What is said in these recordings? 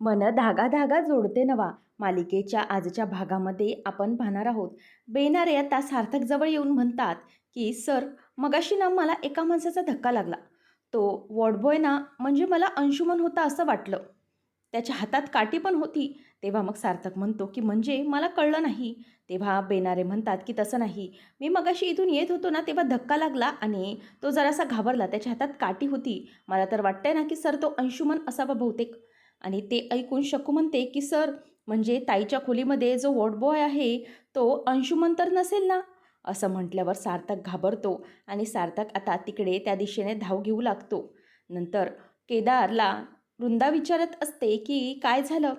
मन धागा धागा जोडते नवा. मालिकेच्या आजच्या भागामध्ये आपण पाहणार आहोत. बेनारे आता सार्थक जवळ येऊन म्हणतात की सर मगाशी ना मला एका माणसाचा धक्का लागला. तो वॉर्डबॉय ना म्हणजे मला अंशुमन होता असं वाटलं. त्याच्या हातात काठी पण होती. तेव्हा मग सार्थक म्हणतो की म्हणजे मला कळलं नाही. तेव्हा बेनारे म्हणतात की तसं नाही. मी मगाशी इथून येत होतो ना तेव्हा धक्का लागला आणि तो जरासा घाबरला. त्याच्या हातात काठी होती. मला तर वाटतंय ना की सर तो अंशुमन असावा बहुतेक. आणि ते ऐकून शकू म्हणते की सर म्हणजे ताईच्या खोलीमध्ये जो वॉर्ड आहे तो अंशुमन तर नसेल ना? असं म्हटल्यावर सार्थक घाबरतो आणि सार्थक आता तिकडे त्या दिशेने धाव घेऊ लागतो. नंतर केदारला वृंदा विचारत असते की काय झालं?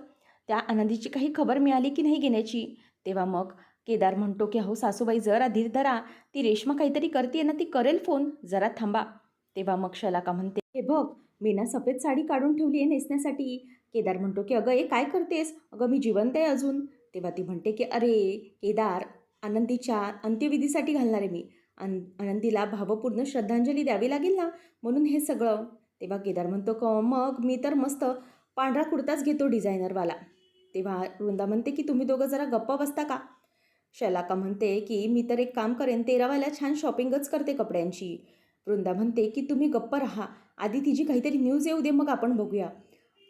त्या आनंदीची काही खबर मिळाली की नाही घेण्याची? तेव्हा मग केदार म्हणतो की अहो सासूबाई जरा धीर धरा. ती रेश्मा काहीतरी करते ना ती करेल फोन. जरा थांबा. तेव्हा मग शलाका म्हणते हे बघ मी ना सफेद साडी काढून ठेवली आहे नेसण्यासाठी. केदार म्हणतो की अगं हे काय करतेस? अगं मी जिवंत आहे अजून. तेव्हा ती म्हणते की अरे केदार आनंदीच्या अंत्यविधीसाठी घालणार आहे मी. अन आनंदीला भावपूर्ण श्रद्धांजली द्यावी लागेल ना म्हणून हे सगळं. तेव्हा केदार म्हणतो क मग मी तर मस्त पांढरा कुर्ताच घेतो डिझायनरवाला. तेव्हा वृंदा म्हणते की तुम्ही दोघं जरा गप्पा बसता का? शलाका म्हणते की मी तर एक काम करेन तेरावाला छान शॉपिंगच करते कपड्यांची. वृंदा म्हणते की तुम्ही गप्प राहा. आधी तिची काहीतरी न्यूज येऊ दे मग आपण बघूया.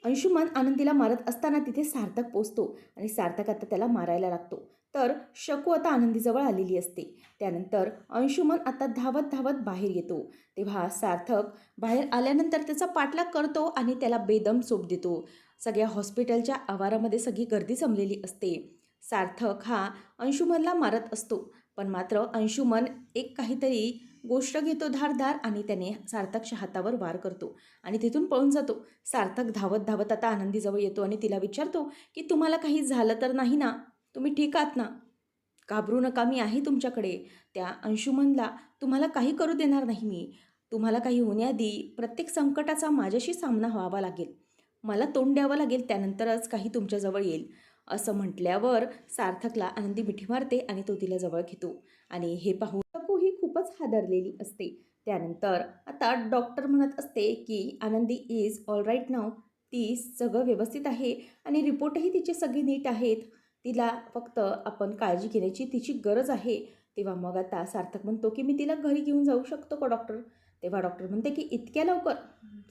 अंशुमन आनंदीला मारत असताना तिथे सार्थक पोचतो आणि सार्थक आता त्याला मारायला लागतो. तर शकू आता आनंदीजवळ आलेली असते. त्यानंतर अंशुमन आता धावत धावत बाहेर येतो. तेव्हा सार्थक बाहेर आल्यानंतर त्याचा पाठलाग करतो आणि त्याला बेदम सोप देतो. सगळ्या हॉस्पिटलच्या आवारामध्ये सगळी गर्दी जमलेली असते. सार्थक हा अंशुमनला मारत असतो. पण मात्र अंशुमन एक काहीतरी गोष्ट घेतो धारधार आणि त्याने सार्थकच्या हातावर वार करतो. आणि तिथून पळून जातो. सार्थक धावत धावत आता आनंदीजवळ येतो आणि तिला विचारतो की तुम्हाला काही झालं तर नाही ना? तुम्ही ठीक आहात ना? घाबरू नका मी आहे तुमच्याकडे त्या अंशुमनला तुम्हाला काही करू देणार नाही मी. तुम्हाला काही होण्याआधी प्रत्येक संकटाचा माझ्याशी सामना व्हावा लागेल. मला तोंड द्यावं लागेल त्यानंतरच काही तुमच्याजवळ येईल असं म्हटल्यावर सार्थकला आनंदी मिठी मारते आणि तो तिला जवळ घेतो. आणि हे पाहून खूपच हादरलेली असते. त्यानंतर आता डॉक्टर म्हणत असते की आनंदी इज ऑल राईट नाव ती सगळं व्यवस्थित आहे आणि रिपोर्टही तिचे सगळे नीट आहेत. तिला फक्त आपण काळजी घेण्याची तिची गरज आहे. तेव्हा मग आता सार्थक म्हणतो की मी तिला घरी घेऊन जाऊ शकतो का डॉक्टर तेव्हा डॉक्टर म्हणते की इतक्या लवकर?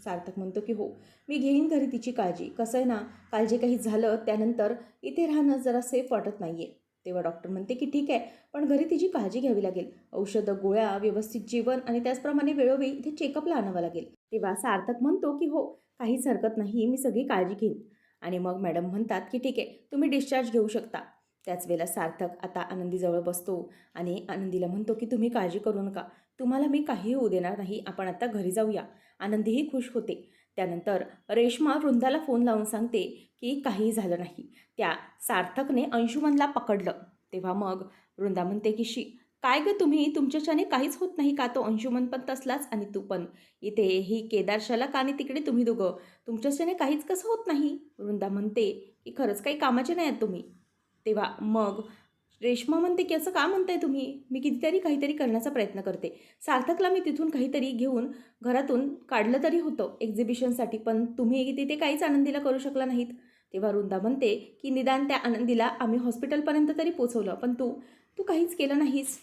सार्थक म्हणतो की हो मी घेईन घरी तिची काळजी. कसं आहे ना काल जे काही झालं त्यानंतर इथे राहणं जरा सेफ वाटत नाही आहे तेव्हा डॉक्टर म्हणते की ठीक आहे पण घरी तिची काळजी घ्यावी लागेल. औषधं गोळ्या व्यवस्थित जेवण आणि त्याचप्रमाणे वेळोवेळी इथे चेकअपला आणावं लागेल. तेव्हा सार्थक म्हणतो की हो काहीच हरकत नाही मी सगळी काळजी घेईन. आणि मग मॅडम म्हणतात की ठीक आहे तुम्ही डिस्चार्ज घेऊ शकता. त्याच वेळेला सार्थक आता आनंदीजवळ बसतो आणि आनंदीला म्हणतो की तुम्ही काळजी करू नका. तुम्हाला मी काही होऊ देणार नाही आपण आता घरी जाऊया. आनंदीही खुश होते. त्यानंतर रेश्मा वृंदाला फोन लावून सांगते की काही झालं नाही. त्या सार्थकने अंशुमनला पकडलं. तेव्हा मग वृंदा म्हणते की शी काय गं तुम्ही? तुमच्याच्याने काहीच होत नाही का? तो अंशुमन पण तसलाच आणि तू पण. इथे ही केदारशाला का आणि तिकडे तुम्ही दोघं. तुमच्याच्याने काहीच कसं होत नाही? वृंदा म्हणते की खरंच काही कामाचे नाही आहेत तुम्ही. तेव्हा मग रेश्मा म्हणते की असं का म्हणताय तुम्ही? मी कितीतरी काहीतरी करण्याचा प्रयत्न करते. सार्थकला मी तिथून काहीतरी घेऊन घरातून काढलं तरी होतं एक्झिबिशनसाठी पण तुम्ही तिथे काहीच आनंदीला करू शकला नाहीत. तेव्हा वृंदा म्हणते की निदान त्या आनंदीला आम्ही हॉस्पिटलपर्यंत तरी पोचवलं पण तू तू काहीच केलं नाहीस.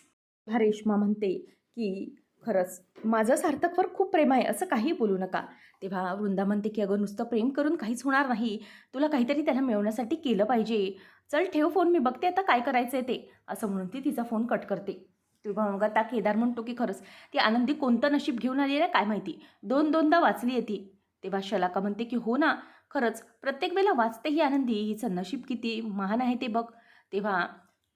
रेश्मा म्हणते की खरंच माझं सार्थकवर खूप प्रेम आहे असं काही बोलू नका. तेव्हा वृंदा म्हणते की अगं नुसतं प्रेम करून काहीच होणार नाही. तुला काहीतरी त्याला मिळवण्यासाठी केलं पाहिजे. चल ठेव फोन मी बघते आता काय करायचं आहे ते. असं म्हणून ती तिचा फोन कट करते. तेव्हा मग आता केदार म्हणतो की खरंच ती आनंदी कोणतं नशीब घेऊन आली आहे काय माहिती? दोन दोनदा वाचली आहे ती. तेव्हा शलाका म्हणते की हो ना. खरंच प्रत्येक वेळेला वाचते ही आनंदी. हिचं नशीब किती महान आहे ते बघ. तेव्हा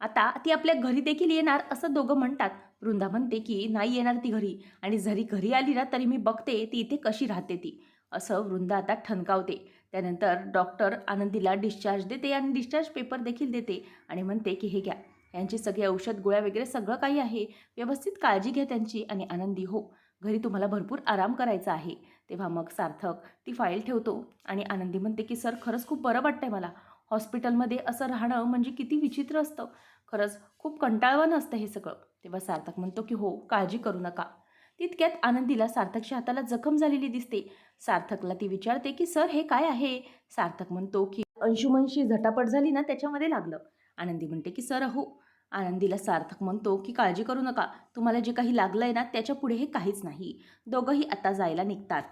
आता ती आपल्या घरी देखील येणार? असं दोघं म्हणतात. वृंदा म्हणते की नाही येणार ती घरी. आणि जरी घरी आली ना तरी मी बघते ती इथे कशी राहते ती. असं वृंदा आता ठणकावते. त्यानंतर डॉक्टर आनंदीला डिस्चार्ज देते आणि डिस्चार्ज पेपर देखील देते आणि म्हणते की हे घ्या. यांची सगळी औषध गोळ्या वगैरे सगळं काही आहे. व्यवस्थित काळजी घ्या त्यांची आणि आनंदी हो. घरी तुम्हाला भरपूर आराम करायचा आहे. तेव्हा मग सार्थक ती फाईल ठेवतो आणि आनंदी म्हणते की सर खरंच खूप बरं वाटतंय मला. हॉस्पिटलमध्ये असं राहणं म्हणजे किती विचित्र असतं. खरंच खूप कंटाळवानं असतं हे सगळं. तेव्हा सार्थक म्हणतो की हो काळजी करू नका. तितक्यात आनंदीला सार्थकच्या हाताला जखम झालेली दिसते. सार्थकला ती विचारते की सर हे काय आहे? सार्थक म्हणतो की अंशुमनशी झटापट झाली ना त्याच्यामध्ये लागलं. आनंदी म्हणते की सर अहो आनंदीला सार्थक म्हणतो की काळजी करू नका. तुम्हाला जे काही लागलं आहे ना त्याच्या पुढे हे काहीच नाही. दोघंही आता जायला निघतात.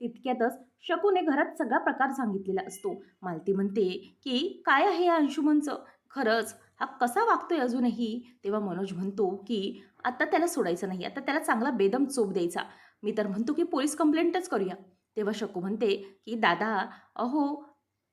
तितक्यातच शकूने घरात सगळा प्रकार सांगितलेला असतो. मालती म्हणते की काय आहे या अंशुमनचं? खरंच हा कसा वागतोय अजूनही? तेव्हा मनोज म्हणतो की आता त्याला सोडायचं नाही. आता त्याला चांगला बेदम चोप द्यायचा. मी तर म्हणतो की पोलीस कंप्लेंटच करूया. तेव्हा शकू म्हणते की दादा अहो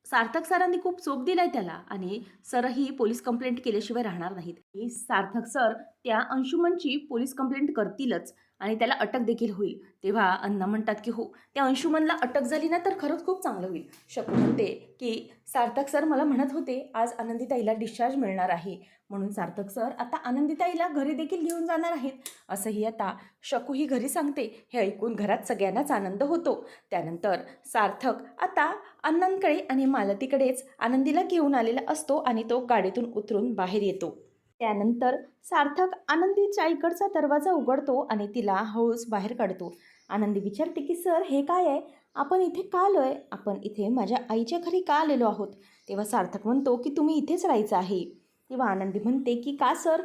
सार्थक सरांनी खूप चोप दिलाय त्याला आणि सरही पोलीस कंप्लेंट केल्याशिवाय राहणार नाहीत. ही सार्थक सर त्या अंशुमनची पोलीस कंप्लेंट करतीलच. आणि त्याला अटक देखील होईल. तेव्हा अण्णा म्हणतात की हो त्या अंशुमनला अटक झाली ना तर खरंच खूप चांगलं होईल. शकू म्हणते की सार्थक सर मला म्हणत होते आज आनंदीताईला डिस्चार्ज मिळणार आहे. म्हणून सार्थक सर आता आनंदीताईला घरी देखील घेऊन जाणार आहेत. असंही आता शकू ही घरी सांगते. हे ऐकून घरात सगळ्यांनाच आनंद होतो. त्यानंतर सार्थक आता अण्णांकडे आणि मालतीकडेच आनंदीला घेऊन आलेला असतो आणि तो गाडीतून उतरून बाहेर येतो. त्यानंतर सार्थक आनंदीच्या इकडचा दरवाजा उघडतो आणि तिला हळूच बाहेर काढतो. आनंदी विचारते की सर हे काय आहे? आपण इथे का आलो आहे आपण इथे माझ्या आईच्या घरी का आलेलो आहोत? तेव्हा सार्थक म्हणतो की तुम्ही इथेच राहायचं आहे. तेव्हा आनंदी म्हणते की का सर?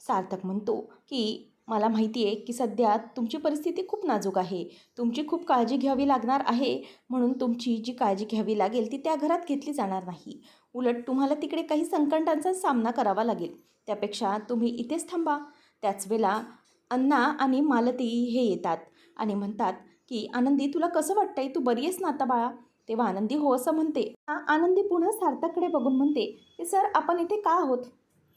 सार्थक म्हणतो की मला माहिती आहे की सध्या तुमची परिस्थिती खूप नाजूक आहे. तुमची खूप काळजी घ्यावी लागणार आहे. म्हणून तुमची जी काळजी घ्यावी लागेल ती त्या घरात घेतली जाणार नाही. उलट तुम्हाला तिकडे काही संकटांचा सामना करावा लागेल. त्यापेक्षा तुम्ही इथेच थांबा. त्याच वेळेला अन्ना आणि मालती हे येतात आणि म्हणतात की आनंदी तुला कसं वाटतंय? तू बरी आहेस ना आता बाळा? तेव्हा आनंदी हो असं म्हणते. आनंदी पुन्हा सार्थककडे बघून म्हणते की सर आपण इथे का आहोत?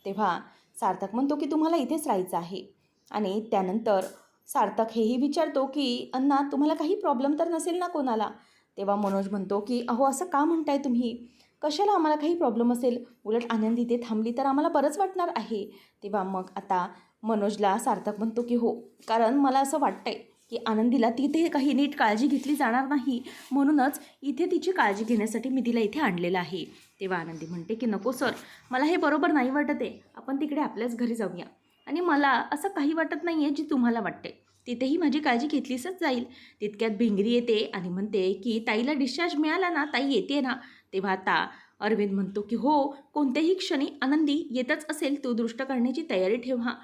तेव्हा सार्थक म्हणतो की तुम्हाला इथेच राहायचं आहे. आणि त्यानंतर सार्थक हेही विचारतो की अण्णा तुम्हाला काही प्रॉब्लेम तर नसेल ना कोणाला? तेव्हा मनोज म्हणतो की अहो असं का म्हणताय तुम्ही? कशाला आम्हाला काही प्रॉब्लेम असेल? उलट आनंदी इथे थांबली तर आम्हाला बरंच वाटणार आहे. तेव्हा मग आता मनोजला सार्थक म्हणतो की हो कारण मला असं वाटतं आहे की आनंदीला तिथे काही नीट काळजी घेतली जाणार नाही. म्हणूनच इथे तिची काळजी घेण्यासाठी मी तिला इथे आणलेलं आहे. तेव्हा आनंदी म्हणते की नको सर मला हे बरोबर नाही वाटत आहे. आपण तिकडे आपल्याच घरी जाऊया. आणि मला असं काही वाटत नाही आहे जी तुम्हाला वाटते तिथेही माझी काळजी घेतलीसच जाईल. तितक्यात भिंगरी येते आणि म्हणते की ताईला डिस्चार्ज मिळाला ना ताई येते ना. तेव्हा आता अरविंद म्हणतो की हो कोणत्याही क्षणी आनंदी येतच असेल तो दृष्ट करण्याची तयारी ठेवा. हा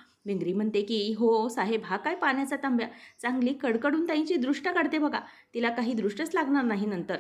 म्हणते की हो साहेब हा काय पाण्याचा तांब्या? चांगली कडकडून ताईची दृष्ट काढते बघा. तिला काही दृष्टच लागणार नाही नंतर.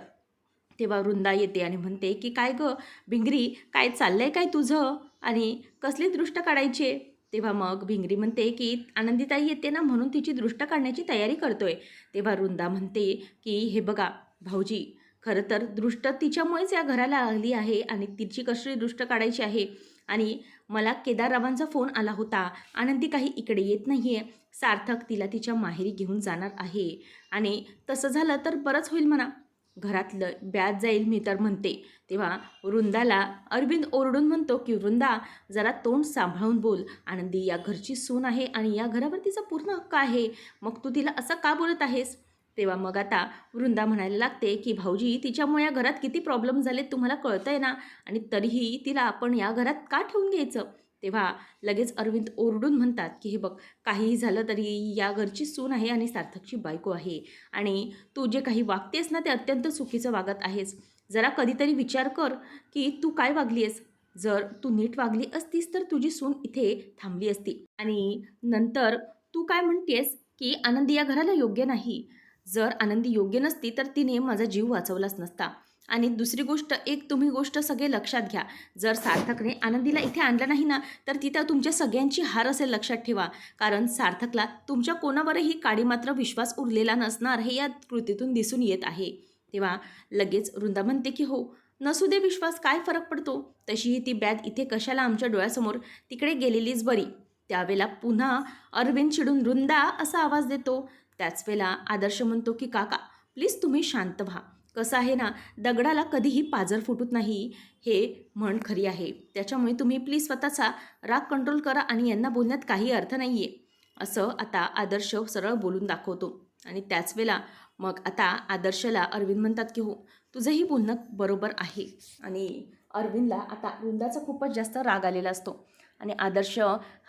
तेव्हा वृंदा येते आणि म्हणते की काय गं? भिंगरी काय चाललंय काय तुझं? आणि कसली दृष्ट काढायची तेव्हा मग भिंगरी म्हणते की आनंदीताई येते ना म्हणून तिची दृष्ट काढण्याची तयारी करतोय. तेव्हा वृंदा म्हणते की हे बघा भाऊजी खरं तर दृष्ट तिच्यामुळेच या घराला लागली आहे आणि तिची कशी दृष्ट काढायची आहे? आणि मला केदाररावांचा फोन आला होता. आनंदी काही इकडे येत नाही आहे सार्थक तिला तिच्या माहेरी घेऊन जाणार आहे. आणि तसं झालं तर बरंच होईल म्हणा. घरातलं ब्याज जाईल मी तर म्हणते. तेव्हा वृंदाला अरविंद ओरडून म्हणतो की वृंदा जरा तोंड सांभाळून बोल. आनंदी या घरची सून आहे आणि या घरावर तिचा पूर्ण हक्क आहे. मग तू तिला असं का बोलत आहेस? तेव्हा मग आता वृंदा म्हणायला लागते की भाऊजी तिच्यामुळे या घरात किती प्रॉब्लेम झाले तुम्हाला कळतंय ना? आणि तरीही तिला आपण या घरात का ठेवून घ्यायचं? तेव्हा लगेच अरविंद ओरडून म्हणतात की हे बघ काहीही झालं तरी या घरची सून आहे आणि सार्थकची बायको आहे. आणि तू जे काही वागतेस ना ते अत्यंत चुकीचं वागत आहेस. जरा कधीतरी विचार कर की तू काय वागली आहेस जर तू नीट वागली असतीस तर तुझी सून इथे थांबली असती. आणि नंतर तू काय म्हणतेस की आनंदी या घराला योग्य नाही. जर आनंदी योग्य नसती तर तिने माझा जीव वाचवलाच नसता. आणि दुसरी गोष्ट एक तुम्ही गोष्ट सगळे लक्षात घ्या. जर सार्थकने आनंदीला इथे आणलं नाही ना तर तिथं तुमच्या सगळ्यांची हार असेल लक्षात ठेवा. कारण सार्थकला तुमच्या कोणावरही काडी मात्र विश्वास उरलेला नसणार हे या कृतीतून दिसून येत आहे. तेव्हा लगेच वृंदा म्हणते की हो नसू दे विश्वास काय फरक पडतो? तशीही ती बॅग इथे कशाला आमच्या डोळ्यासमोर? तिकडे गेलेलीच बरी. त्यावेळेला पुन्हा अरविंद चिडून रुंदा असा आवाज देतो. त्याच वेळेला आदर्श म्हणतो की काका प्लीज तुम्ही शांत व्हा. कसं आहे ना दगडाला कधीही पाजर फुटत नाही हे म्हण खरी आहे. त्याच्यामुळे तुम्ही प्लीज स्वतःचा राग कंट्रोल करा आणि यांना बोलण्यात काही अर्थ नाही आहे असं आता आदर्श सरळ बोलून दाखवतो. आणि त्याच वेळेला मग आता आदर्शला अरविंद म्हणतात की हो तुझंही बोलणं बरोबर आहे. आणि अरविंदला आता वृंदाचा खूपच जास्त राग आलेला असतो. आणि आदर्श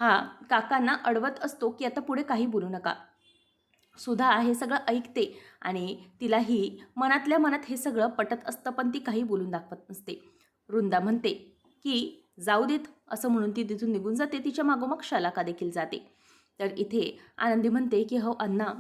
हा काकांना अडवत असतो की आता पुढे काही बोलू नका. सुधा हे सगळं ऐकते आणि तिलाही मनातल्या मनात हे सगळं पटत असतं पण ती काही बोलून दाखवत नसते. वृंदा म्हणते की जाऊ देत असं म्हणून ती तिथून निघून जाते तिच्या मागोमाग शलाका देखील जाते. तर इथे आनंदी म्हणते की हो अण्णा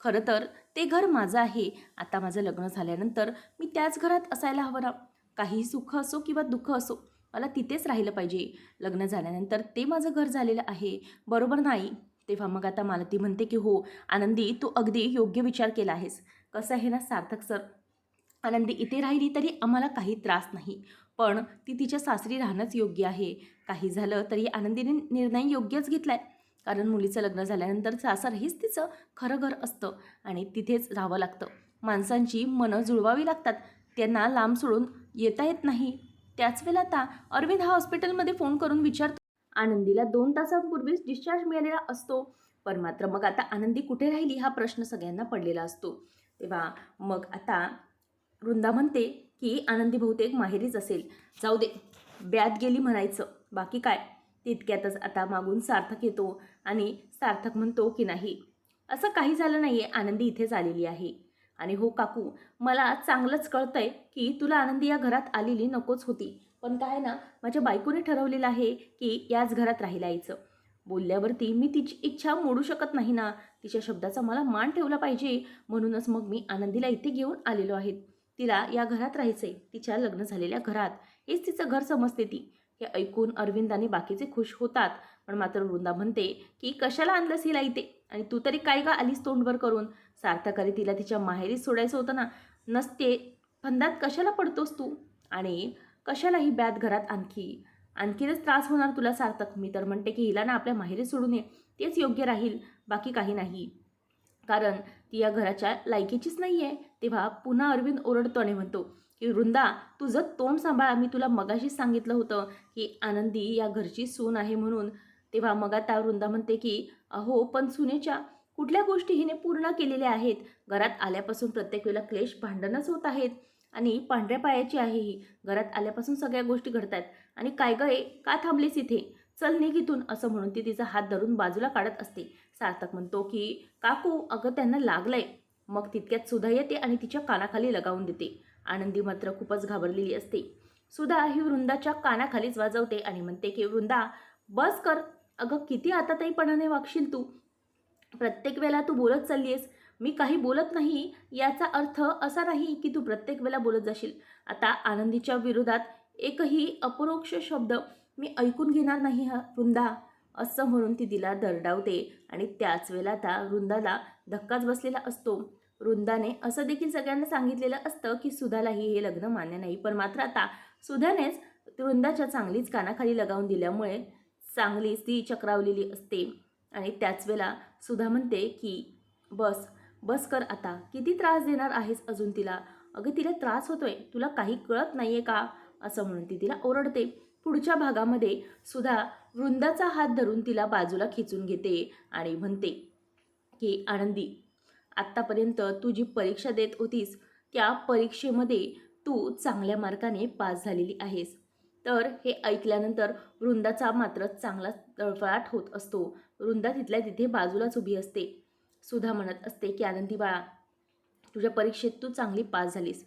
खरं तर ते घर माझं आहे. आता माझं लग्न झाल्यानंतर मी त्याच घरात असायला हवं ना. काही सुख असो किंवा दुःख असो मला तिथेच राहिलं पाहिजे. लग्न झाल्यानंतर ते माझं घर झालेलं आहे. बरोबर नाही. तेव्हा मग आता मला ती म्हणते की हो आनंदी तू अगदी योग्य विचार केला आहेस. कसं आहे ना सार्थक सर? आनंदी इथे राहिली तरी आम्हाला काही त्रास नाही. पण ती तिच्या सासरी राहणंच योग्य आहे. काही झालं तरी आनंदीने निर्णय योग्यच घेतला आहे कारण मुलीचं लग्न झाल्यानंतर सासर हेच तिचं खरं घर असतं आणि तिथेच राहावं लागतं. माणसांची मनं जुळवावी लागतात. त्यांना लांब सोडून येता येत नाही. त्याच वेळेला आता अरविंद हा हॉस्पिटलमध्ये फोन करून विचारतो आनंदीला दोन तासांपूर्वीच डिस्चार्ज मिळालेला असतो. पण मात्र मग आता आनंदी कुठे राहिली हा प्रश्न सगळ्यांना पडलेला असतो. तेव्हा मग आता वृंदा म्हणते की आनंदी बहुतेक माहेरीच असेल. जाऊ दे ब्यात गेली म्हणायचं. बाकी काय? तितक्यातच आता मागून सार्थक येतो आणि सार्थक म्हणतो की नाही असं काही झालं नाही आहे आनंदी इथेच आलेली आहे. आणि हो काकू मला चांगलंच कळतंय की तुला आनंदी या घरात आलेली नकोच होती. पण काय ना माझ्या बायकोने ठरवलेलं आहे की याच घरात राहिला यायचं. बोलल्यावरती मी तिची इच्छा मोडू शकत नाही ना. तिच्या शब्दाचा मला मान ठेवला पाहिजे. म्हणूनच मग मी आनंदीला इथे घेऊन आलेलो आहे. तिला या घरात राहायचंय. तिच्या लग्न झालेल्या घरात. हेच तिचं घर समजते ती. हे ऐकून अरविंद आणि बाकीचे खुश होतात. पण मात्र वृंदा म्हणते की कशाला आणलंस हिला इथे? आणि तू तरी काय का आलीस तोंडवर करून? सार्थकाने तिला तिच्या माहेरीच सोडायचं होतं ना. नसते. फंदात कशाला पडतोस तू? आणि कशाला ही बॅद घरात आणखी? आणखीनच त्रास होणार तुला सार्थक. मी तर म्हणते की हिला ना आपल्या माहेरी सोडून ये तेच योग्य राहील बाकी काही नाही. कारण ती या घराच्या लायकीचीच नाही आहे तेव्हा पुन्हा अरविंद ओरडतो आणि म्हणतो की वृंदा तुझं तोंड सांभाळा. मी तुला मगाशीच सांगितलं होतं की आनंदी या घरची सून आहे म्हणून. तेव्हा मग आता वृंदा म्हणते की अहो पण सुनेच्या कुठल्या गोष्टी हिने पूर्ण केलेल्या आहेत? घरात आल्यापासून प्रत्येक वेळेला क्लेश भांडणच होत आहेत. आणि पांढऱ्या पायाची आहे ही. घरात आल्यापासून सगळ्या गोष्टी घडत आहेत आणि काय गळे का थांबलीस इथे? चल निघितून असं म्हणून ती तिचा हात धरून बाजूला काढत असते. सार्थक म्हणतो की काकू अगं त्यांना लागलंय. मग तितक्यात सुधा येते आणि तिच्या कानाखाली लगावून देते. आनंदी मात्र खूपच घाबरलेली असते. सुधा ही वृंदाच्या कानाखालीच वाजवते आणि म्हणते की वृंदा बस कर. अगं किती आताताईपणाने वागशील तू. प्रत्येक वेळेला तू बोलत चालली आहेस मी काही बोलत नाही याचा अर्थ असा नाही की तू प्रत्येक वेळेला बोलत जाशील. आता आनंदीच्या विरोधात एकही अपरोक्ष शब्द मी ऐकून घेणार नाही हा वृंदा असं म्हणून ती तिला दरडावते आणि त्याच वेळेला आता वृंदाला धक्काच बसलेला असतो. वृंदाने असं देखील सगळ्यांना सांगितलेलं असतं की सुधालाही हे लग्न मान्य नाही पण मात्र आता सुधानेच वृंदाच्या चांगलीच कानाखाली लगावून दिल्यामुळे चांगलीच ती चक्रावलेली असते. आणि त्याच वेळेला सुधा म्हणते की बस बस कर आता. किती त्रास देणार आहेस अजून तिला? अगं तिला त्रास होतोय. तुला काही कळत नाहीये का? असं म्हणून ती तिला ओरडते. पुढच्या भागामध्ये सुधा वृंदाचा हात धरून तिला बाजूला खेचून घेते आणि म्हणते की आनंदी आत्तापर्यंत तू जी परीक्षा देत होतीस त्या परीक्षेमध्ये तू चांगल्या मार्काने पास झालेली आहेस. तर हे ऐकल्यानंतर वृंदाचा मात्र चांगला तळफळाट होत असतो. वृंदा तिथल्या तिथे बाजूलाच उभी असते. सुधा म्हणत असते की आनंदी बाळा तुझ्या परीक्षेत तू चांगली पास झालीस.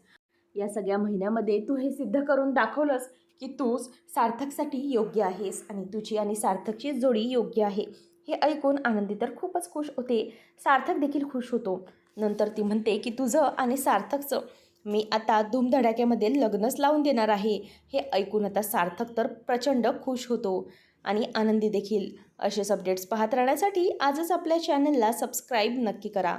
या सगळ्या महिन्यामध्ये तू हे सिद्ध करून दाखवलंस की तूच सार्थकसाठी योग्य आहेस आणि तुझी आणि सार्थकची जोडी योग्य आहे. हे ऐकून आनंदी तर खूपच खुश होते. सार्थक देखील खुश होतो. नंतर ती म्हणते की तुझं आणि सार्थकचं मी आता धूमधडाक्यामध्ये लग्नच लावून देणार आहे. हे ऐकून आता सार्थक तर प्रचंड खुश होतो. आणि आनंदी देखील असेच अपडेट्स पाहत राहण्यासाठी आजच आपल्या चॅनलला सबस्क्राईब नक्की करा.